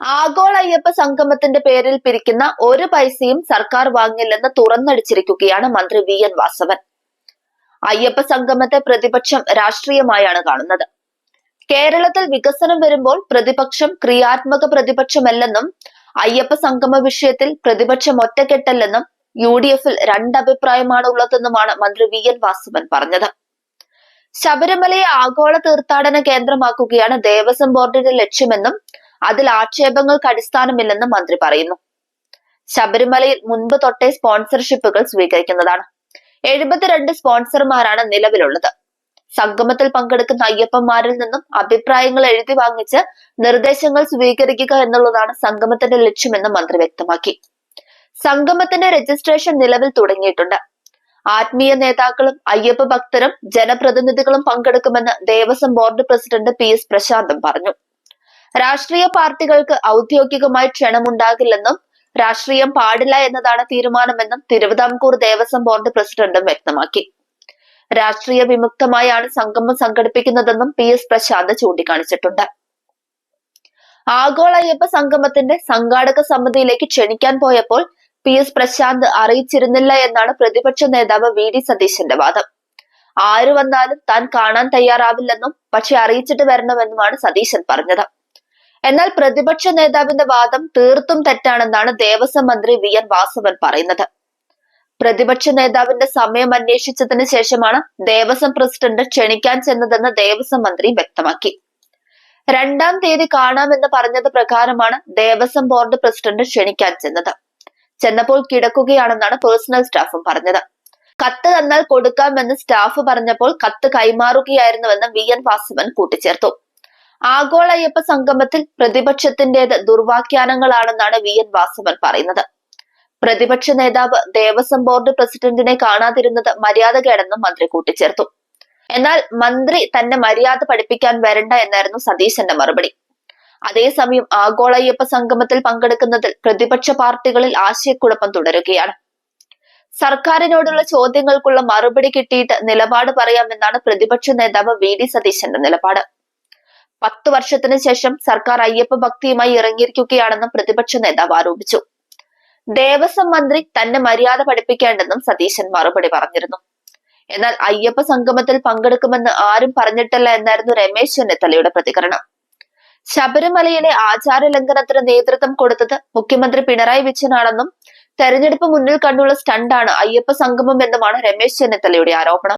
ആഗോള അയ്യപ്പ സംഗമത്തിന്റെ പേരിൽ പിരിക്കുന്ന ഒരു പൈസയും സർക്കാർ വാങ്ങില്ലെന്ന് തുറന്നടിച്ചിരിക്കുകയാണ് മന്ത്രി വി എൻ വാസവൻ. അയ്യപ്പ സംഗമത്തെ പ്രതിപക്ഷം രാഷ്ട്രീയമായാണ് കാണുന്നത്. കേരളത്തിൽ വികസനം വരുമ്പോൾ പ്രതിപക്ഷം ക്രിയാത്മക പ്രതിപക്ഷമല്ലെന്നും അയ്യപ്പ സംഗമ വിഷയത്തിൽ പ്രതിപക്ഷം ഒറ്റക്കെട്ടല്ലെന്നും യു ഡി എഫിൽ രണ്ടഭിപ്രായമാണ് ഉള്ളതെന്നുമാണ് മന്ത്രി വി എൻ വാസവൻ പറഞ്ഞത്. ശബരിമലയെ ആഗോള തീർത്ഥാടന കേന്ദ്രമാക്കുകയാണ് ദേവസ്വം ബോർഡിന്റെ ലക്ഷ്യമെന്നും അതിൽ ആക്ഷേപങ്ങൾക്ക് അടിസ്ഥാനമില്ലെന്ന് മന്ത്രി പറയുന്നു. ശബരിമലയിൽ മുൻപ് തൊട്ടേ സ്പോൺസർഷിപ്പുകൾ സ്വീകരിക്കുന്നതാണ്. എഴുപത്തിരണ്ട് സ്പോൺസർമാരാണ് നിലവിലുള്ളത്. സംഗമത്തിൽ പങ്കെടുക്കുന്ന അയ്യപ്പന്മാരിൽ നിന്നും അഭിപ്രായങ്ങൾ എഴുതി വാങ്ങിച്ച് നിർദ്ദേശങ്ങൾ സ്വീകരിക്കുക എന്നുള്ളതാണ് സംഗമത്തിന്റെ ലക്ഷ്യമെന്ന് മന്ത്രി വ്യക്തമാക്കി. സംഗമത്തിന്റെ രജിസ്ട്രേഷൻ നിലവിൽ തുടങ്ങിയിട്ടുണ്ട്. ആത്മീയ നേതാക്കളും അയ്യപ്പ ഭക്തരും ജനപ്രതിനിധികളും പങ്കെടുക്കുമെന്ന് Devaswom board president P S പ്രശാന്തം പറഞ്ഞു. രാഷ്ട്രീയ പാർട്ടികൾക്ക് ഔദ്യോഗികമായി ക്ഷണമുണ്ടാകില്ലെന്നും രാഷ്ട്രീയം പാടില്ല എന്നതാണ് തീരുമാനമെന്നും തിരുവിതാംകൂർ ദേവസ്വം ബോർഡ് പ്രസിഡന്റും വ്യക്തമാക്കി. രാഷ്ട്രീയ വിമുക്തമായാണ് സംഗമം സംഘടിപ്പിക്കുന്നതെന്നും പി എസ് പ്രശാന്ത് ചൂണ്ടിക്കാണിച്ചിട്ടുണ്ട്. ആഗോള അയ്യപ്പ സംഗമത്തിന്റെ സംഘാടക സമിതിയിലേക്ക് ക്ഷണിക്കാൻ പോയപ്പോൾ പി എസ് പ്രശാന്ത് അറിയിച്ചിരുന്നില്ല എന്നാണ് പ്രതിപക്ഷ നേതാവ് വി ഡി സതീശന്റെ വാദം. ആര് വന്നാലും താൻ കാണാൻ തയ്യാറാവില്ലെന്നും പക്ഷെ അറിയിച്ചിട്ട് വരണമെന്നുമാണ് സതീശൻ പറഞ്ഞത്. എന്നാൽ പ്രതിപക്ഷ നേതാവിന്റെ വാദം തീർത്തും തെറ്റാണെന്നാണ് ദേവസ്വം മന്ത്രി വി എൻ വാസവൻ പറയുന്നത്. പ്രതിപക്ഷ നേതാവിന്റെ സമയം അന്വേഷിച്ചതിന് ശേഷമാണ് ദേവസ്വം പ്രസിഡന്റ് ക്ഷണിക്കാൻ ചെന്നതെന്ന് ദേവസ്വം മന്ത്രി വ്യക്തമാക്കി. രണ്ടാം തീയതി കാണാമെന്ന് പറഞ്ഞത് പ്രകാരമാണ് ദേവസ്വം ബോർഡ് പ്രസിഡന്റ് ക്ഷണിക്കാൻ ചെന്നത്. ചെന്നപ്പോൾ കിടക്കുകയാണെന്നാണ് പേഴ്സണൽ സ്റ്റാഫും പറഞ്ഞത്. കത്ത് തന്നാൽ കൊടുക്കാമെന്ന് സ്റ്റാഫ് പറഞ്ഞപ്പോൾ കത്ത് കൈമാറുകയായിരുന്നുവെന്ന് വി എൻ വാസവൻ കൂട്ടിച്ചേർത്തു. ആഗോള അയ്യപ്പ സംഗമത്തിൽ പ്രതിപക്ഷത്തിന്റേത് ദുർവാഖ്യാനങ്ങളാണെന്നാണ് വി എൻ വാസവൻ പറയുന്നത്. പ്രതിപക്ഷ നേതാവ് ദേവസ്വം ബോർഡ് പ്രസിഡന്റിനെ കാണാതിരുന്നത് മര്യാദകേടെന്നും മന്ത്രി കൂട്ടിച്ചേർത്തു. എന്നാൽ മന്ത്രി തന്നെ മര്യാദ പഠിപ്പിക്കാൻ വരണ്ട എന്നായിരുന്നു സതീശന്റെ മറുപടി. അതേസമയം ആഗോള അയ്യപ്പ സംഗമത്തിൽ പങ്കെടുക്കുന്നതിൽ പ്രതിപക്ഷ പാർട്ടികളിൽ ആശയക്കുഴപ്പം തുടരുകയാണ്. സർക്കാരിനോടുള്ള ചോദ്യങ്ങൾക്കുള്ള മറുപടി കിട്ടിയിട്ട് നിലപാട് പറയാമെന്നാണ് പ്രതിപക്ഷ നേതാവ് വി ഡി സതീശന്റെ നിലപാട്. പത്തു വർഷത്തിന് ശേഷം സർക്കാർ അയ്യപ്പ ഭക്തിയുമായി ഇറങ്ങിയിരിക്കുകയാണെന്നും പ്രതിപക്ഷ നേതാവ് ആരോപിച്ചു. ദേവസ്വം മന്ത്രി തന്നെ മര്യാദ പഠിപ്പിക്കേണ്ടെന്നും സതീശൻ മറുപടി പറഞ്ഞിരുന്നു. എന്നാൽ അയ്യപ്പ സംഗമത്തിൽ പങ്കെടുക്കുമെന്ന് ആരും പറഞ്ഞിട്ടില്ല എന്നായിരുന്നു രമേശ് ചെന്നിത്തലയുടെ പ്രതികരണം. ശബരിമലയിലെ ആചാര ലംഘനത്തിന് നേതൃത്വം കൊടുത്തത് മുഖ്യമന്ത്രി പിണറായി വിജയനാണെന്നും തെരഞ്ഞെടുപ്പ് മുന്നിൽ കണ്ടുള്ള സ്റ്റണ്ടാണ് അയ്യപ്പ സംഗമം എന്നുമാണ് രമേശ് ചെന്നിത്തലയുടെ ആരോപണം.